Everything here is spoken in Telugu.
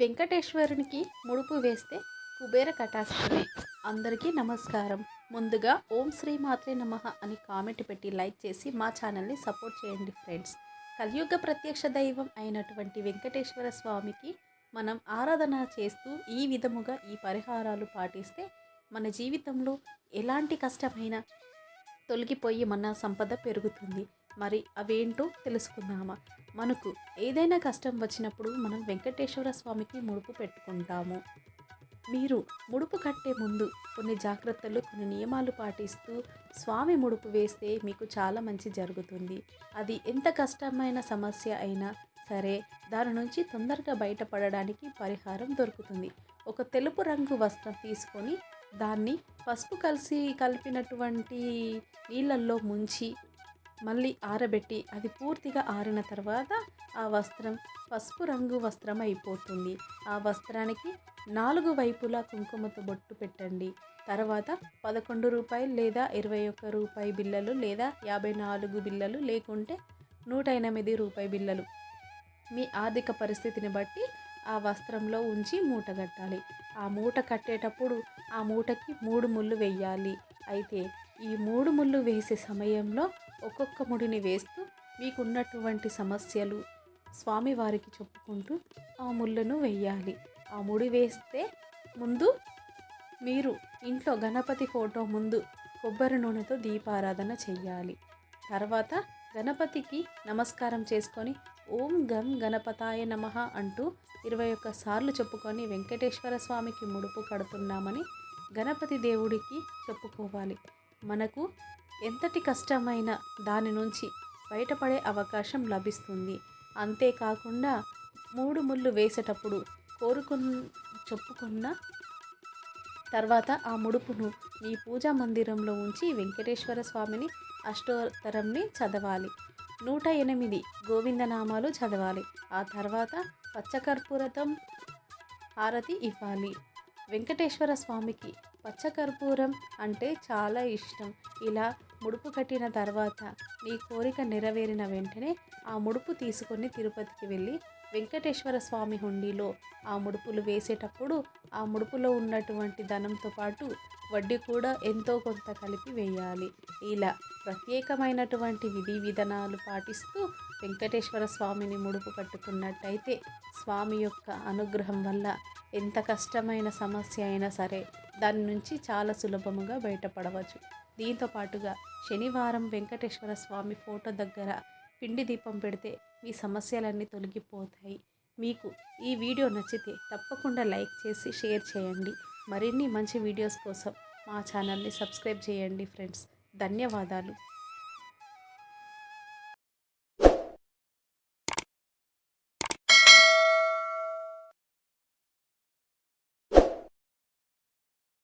వెంకటేశ్వరునికి ముడుపు వేస్తే కుబేర కటాక్షమే. అందరికీ నమస్కారం. ముందుగా ఓం శ్రీ మాత్రే నమః అని కామెంట్ పెట్టి లైక్ చేసి మా ఛానల్ని సపోర్ట్ చేయండి ఫ్రెండ్స్. కలియుగ ప్రత్యక్ష దైవం అయినటువంటి వెంకటేశ్వర స్వామికి మనం ఆరాధన చేస్తూ ఈ విధముగా ఈ పరిహారాలు పాటిస్తే మన జీవితంలో ఎలాంటి కష్టమైన తొలగిపోయి మన సంపద పెరుగుతుంది. మరి అవేంటో తెలుసుకుందామా? మనకు ఏదైనా కష్టం వచ్చినప్పుడు మనం వెంకటేశ్వర స్వామికి ముడుపు పెట్టుకుంటాము. మీరు ముడుపు కట్టే ముందు కొన్ని జాగ్రత్తలు కొన్ని నియమాలు పాటిస్తూ స్వామి ముడుపు వేస్తే మీకు చాలా మంచి జరుగుతుంది. అది ఎంత కష్టమైన సమస్య అయినా సరే దాని నుంచి తొందరగా బయటపడడానికి పరిహారం దొరుకుతుంది. ఒక తెలుపు రంగు వస్త్రం తీసుకొని దాన్ని పసుపు కలిసి కలిపినటువంటి నీళ్ళల్లో ముంచి మళ్ళీ ఆరబెట్టి అది పూర్తిగా ఆరిన తర్వాత ఆ వస్త్రం పసుపు రంగు వస్త్రం అయిపోతుంది. ఆ వస్త్రానికి నాలుగు వైపులా కుంకుమతో బొట్టు పెట్టండి. తర్వాత పదకొండు రూపాయలు లేదా ఇరవై ఒక్క రూపాయి బిల్లలు లేదా యాభై నాలుగు బిల్లలు లేకుంటే నూట ఎనిమిది రూపాయి బిల్లలు. మీ ఆర్థిక పరిస్థితిని బట్టి ఆ వస్త్రంలో ఉంచి మూట కట్టాలి. ఆ మూట కట్టేటప్పుడు ఆ మూటకి మూడు ముళ్ళు వేయాలి. అయితే ఈ మూడు ముళ్ళు వేసే సమయంలో ఒక్కొక్క ముడిని వేస్తూ మీకున్నటువంటి సమస్యలు స్వామివారికి చెప్పుకుంటూ ఆ ముళ్ళను వేయాలి ఆ ముడి వేస్తే ముందు మీరు ఇంట్లో గణపతి ఫోటో ముందు కొబ్బరి నూనెతో దీపారాధన చెయ్యాలి. తర్వాత గణపతికి నమస్కారం చేసుకొని ఓం గం గణపతాయ నమ అంటూ ఇరవై ఒక్క సార్లు చెప్పుకొని వెంకటేశ్వర స్వామికి ముడుపు కడుతున్నామని గణపతి దేవుడికి చెప్పుకోవాలి. మనకు ఎంతటి కష్టమైన దాని నుంచి బయటపడే అవకాశం లభిస్తుంది. అంతేకాకుండా మూడు ముళ్ళు వేసేటప్పుడు కోరుకున్న చెప్పుకున్న తర్వాత ఆ ముడుపును మీ పూజా మందిరంలో ఉంచి వెంకటేశ్వర స్వామిని అష్టోత్తరంని చదవాలి. నూట ఎనిమిది గోవిందనామాలు చదవాలి. ఆ తర్వాత పచ్చకర్పూరతం హారతి ఇవ్వాలి. వెంకటేశ్వర స్వామికి పచ్చకర్పూరం అంటే చాలా ఇష్టం. ఇలా ముడుపు కట్టిన తర్వాత నీ కోరిక నెరవేరిన వెంటనే ఆ ముడుపు తీసుకొని తిరుపతికి వెళ్ళి వెంకటేశ్వర స్వామి హుండీలో ఆ ముడుపులు వేసేటప్పుడు ఆ ముడుపులో ఉన్నటువంటి ధనంతో పాటు వడ్డీ కూడా ఎంతో కొంత కలిపి వేయాలి. ఇలా ప్రత్యేకమైనటువంటి విధి విధానాలు పాటిస్తూ వెంకటేశ్వర స్వామిని ముడుపు కట్టుకున్నట్టయితే స్వామి యొక్క అనుగ్రహం వల్ల ఎంత కష్టమైన సమస్య అయినా సరే దాని నుంచి చాలా సులభముగా బయటపడవచ్చు. దీంతో పాటుగా శనివారం వెంకటేశ్వర స్వామి ఫోటో దగ్గర పిండి దీపం పెడితే మీ సమస్యలన్నీ తొలగిపోతాయి. మీకు ఈ వీడియో నచ్చితే తప్పకుండా లైక్ చేసి షేర్ చేయండి. మరిన్ని మంచి వీడియోస్ కోసం మా ఛానల్ని సబ్స్క్రైబ్ చేయండి ఫ్రెండ్స్. ధన్యవాదాలు.